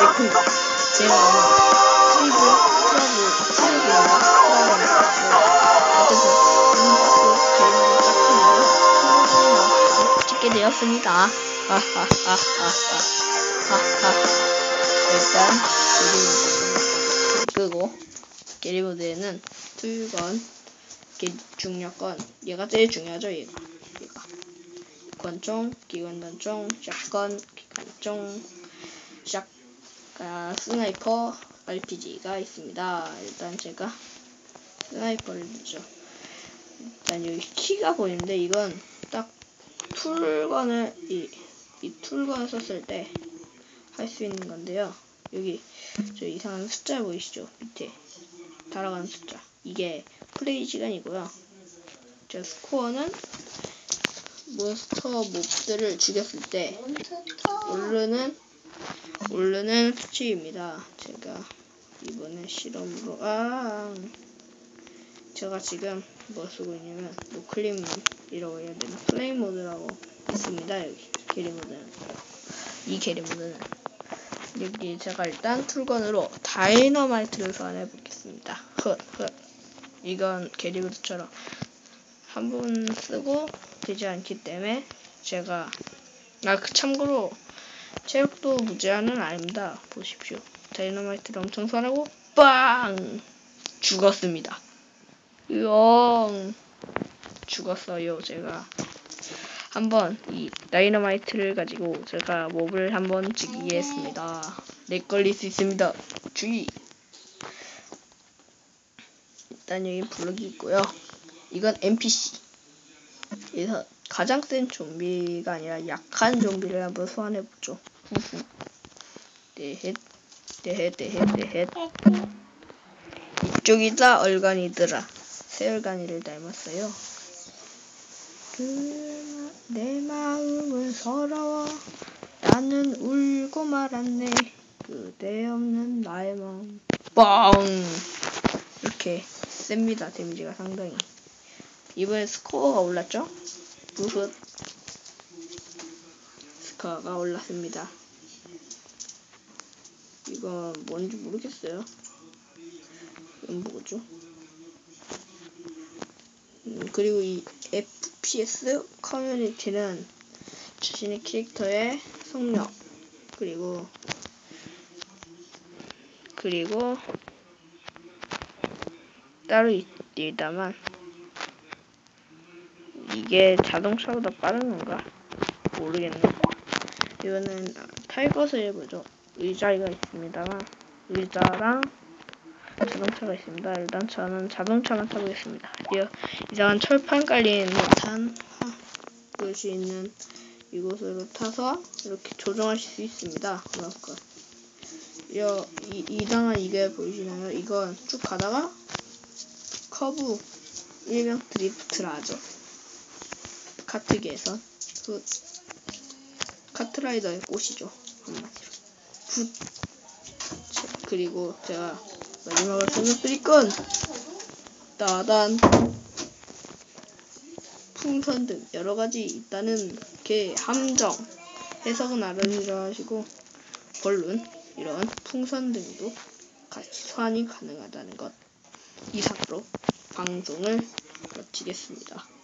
네, 그 제가 트리브 트러블 트리브인가 트러블 어쨌든 음, 그 게임을 짝퉁으로 찍게 되었습니다. 하하하하하 하하 일단 게리모드는 끄고 게리모드에는 투유건 중력건 얘가 제일 중요하죠 얘가 얘가 권총 기관단총 샷건 기관총 샷 아, 스나이퍼 RPG가 있습니다. 일단 제가 스나이퍼를 넣죠. 일단 여기 키가 보이는데 이건 딱 툴건을 이, 이 툴건을 썼을 때 할 수 있는 건데요. 여기 저 이상한 숫자 보이시죠? 밑에 달아가는 숫자. 이게 플레이 시간이고요. 저 스코어는 몬스터 몹들을 죽였을 때 오르는 오르는 수치입니다. 제가 이번에 실험으로 아 제가 지금 뭐 쓰고 있냐면 노클립이라고 해야 되나 플레이 모드라고 있습니다. 여기 게리 모드는 이 게리 모드는 여기 제가 일단 툴건으로 다이너마이트를 소환해 보겠습니다. 헛헛 이건 게리 모드처럼 한 번 쓰고 되지 않기 때문에 제가 아그 참고로 체력도 무제한은 아닙니다. 보십시오. 다이너마이트를 엄청 쏴라고 빵 죽었습니다. 영 죽었어요. 제가 한번 이 다이너마이트를 가지고 제가 몹을 한번 했습니다. 렉 걸릴 수 있습니다. 주의. 일단 여기 블럭이 있고요. 이건 NPC. 그래서 가장 센 좀비가 아니라 약한 좀비를 한번 소환해보죠. 후후. 네헷, 네헷, 네헷, 네헷. 이쪽이다, 얼간이들아. 새 얼간이를 닮았어요. 그, 내 마음은 서러워. 나는 울고 말았네. 그대 없는 나의 마음. 뻥! 이렇게 셉니다, 데미지가 상당히. 이번에 스코어가 올랐죠? 무엇 스코어가 올랐습니다. 이거 뭔지 모르겠어요. 이건 뭐죠? 음, 그리고 이 FPS 커뮤니티는 자신의 캐릭터의 속력 그리고 그리고 따로 있다만 이게 자동차보다 빠른 건가? 모르겠네. 이거는 탈 것을 해보죠. 의자가 있습니다만 의자랑 자동차가 있습니다. 일단 저는 자동차만 타보겠습니다. 이상한 철판 깔린 듯한 곳이 있는 이곳으로 타서 이렇게 조정하실 수 있습니다. 그만큼. 이, 이상한 이게 보이시나요? 이건 쭉 가다가 커브 일명 드리프트라 하죠. 카트계에서. 그 카트라이더의 꽃이죠 한마디로. 굿. 그리고 제가 마지막으로 설명드릴 건 따단 풍선 등 여러 가지 있다는 게 함정 해석은 알아주려 하시고 본론 이런 풍선 등도 같이 소환이 가능하다는 것 이상으로 방송을 마치겠습니다.